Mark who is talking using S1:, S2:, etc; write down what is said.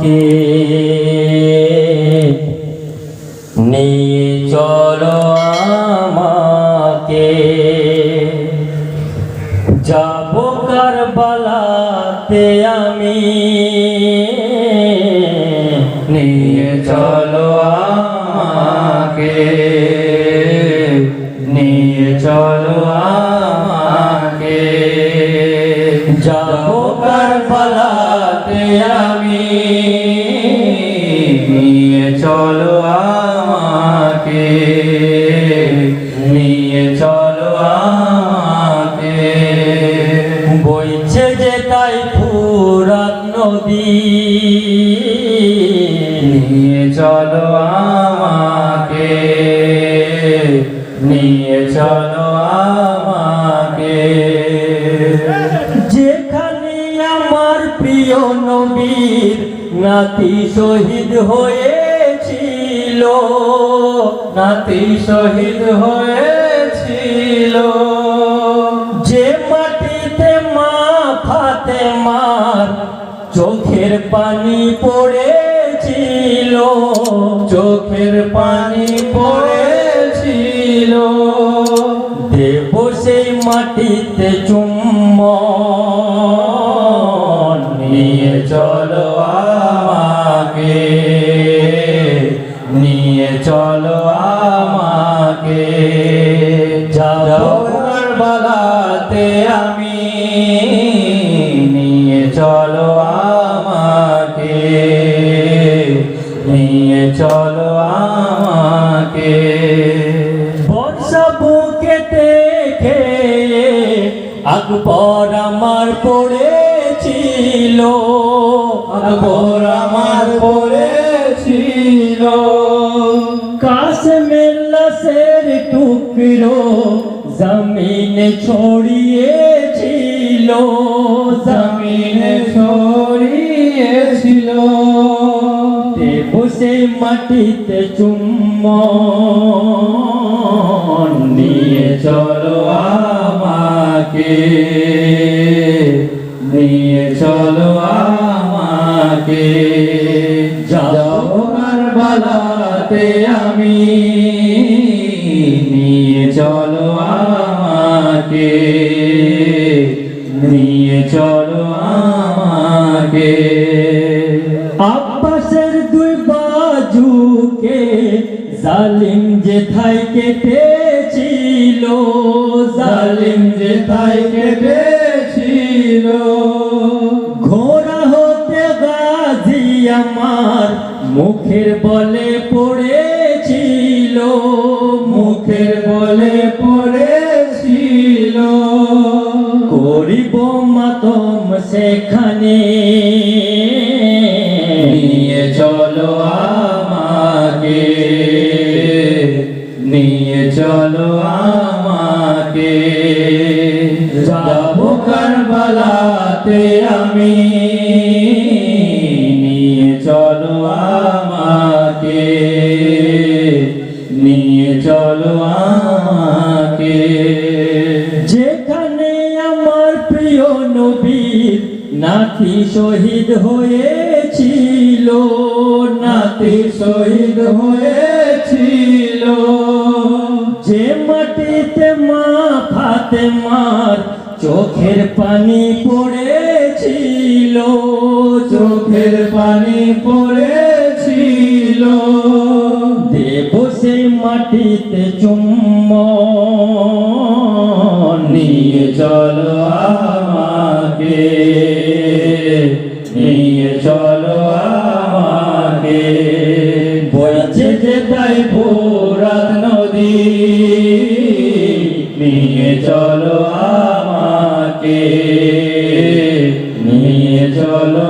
S1: আমাকে। নিয়ে চলো আমাকে। যাব কারবালাতে আমি।
S2: নিয়ে চলো আমাকে। নিয়ে চলো আমাকে।
S1: যাব
S2: কারবালাতে আমি নিয়ে চলো আমাকে। নিয়ে চলো আমাকে।
S1: বইছে যে তাই নদী।
S2: নিয়ে চলো আমাকে। নিয়ে চলো আমাকে।
S1: যেখানে আমার প্রিয় নবীর নাতি শহীদ হয়েছিল,
S2: নাতি শহীদ হয়েছিল।
S1: যে মাটিতে মা ফাতে মার চোখের পানি পড়েছিল,
S2: চোখের পানি পড়েছিল।
S1: দেব সেই মাটিতে চুম্বন
S2: নিয়ে চলো আমাকে। নিয়ে চলো আমাকে।
S1: যাব
S2: কারবালাতে আমি। নিয়ে চলো আমাকে। নিয়ে চলো আমাকে।
S1: বর্ষা বুকে দেখে আকবর আমার পড়েছিল
S2: আকবর আমার পড়েছিল
S1: কাশ্মীর লাশের টুকরো জমিনে ছড়িয়েছিল
S2: জমিনে ছড়িয়েছিল।
S1: দেব সেই মাটিতে চুম্বন
S2: নিয়ে চলো আমাকে, নিয়ে চলো আমাকে যাব বালাতে আমি। নিয়ে চলো আমাকে। নিয়ে চলো আমাকে।
S1: আব্বাসের দুই বাজুকে জালিম যেথায় কেটেছিল,
S2: জালিম যে তাই কেটেছিল।
S1: বলে পড়েছিল, করিব মাতম সেখানে।
S2: নিয়ে চলো আমাকে, নিয়ে চলো আমাকে। যাব কারবালাতে আমি, নিয়ে চলো আমাকে। নিয়ে চলো আমাকে
S1: যেখানে আমার প্রিয় নবীর নাতি শহীদ হয়েছিল,
S2: নাতি শহীদ হয়েছিল।
S1: যে মাটিতে মা ফাতে মার চোখের পানি পড়েছিল,
S2: চোখের পানি পড়েছিল
S1: মাটিতে চুম্বন
S2: নিয়ে চলো আমাকে। নিয়ে চলো আমাকে। বইছে যে তাই ভোরাত নদী, নিয়ে চলো আমাকে। নিয়ে চলো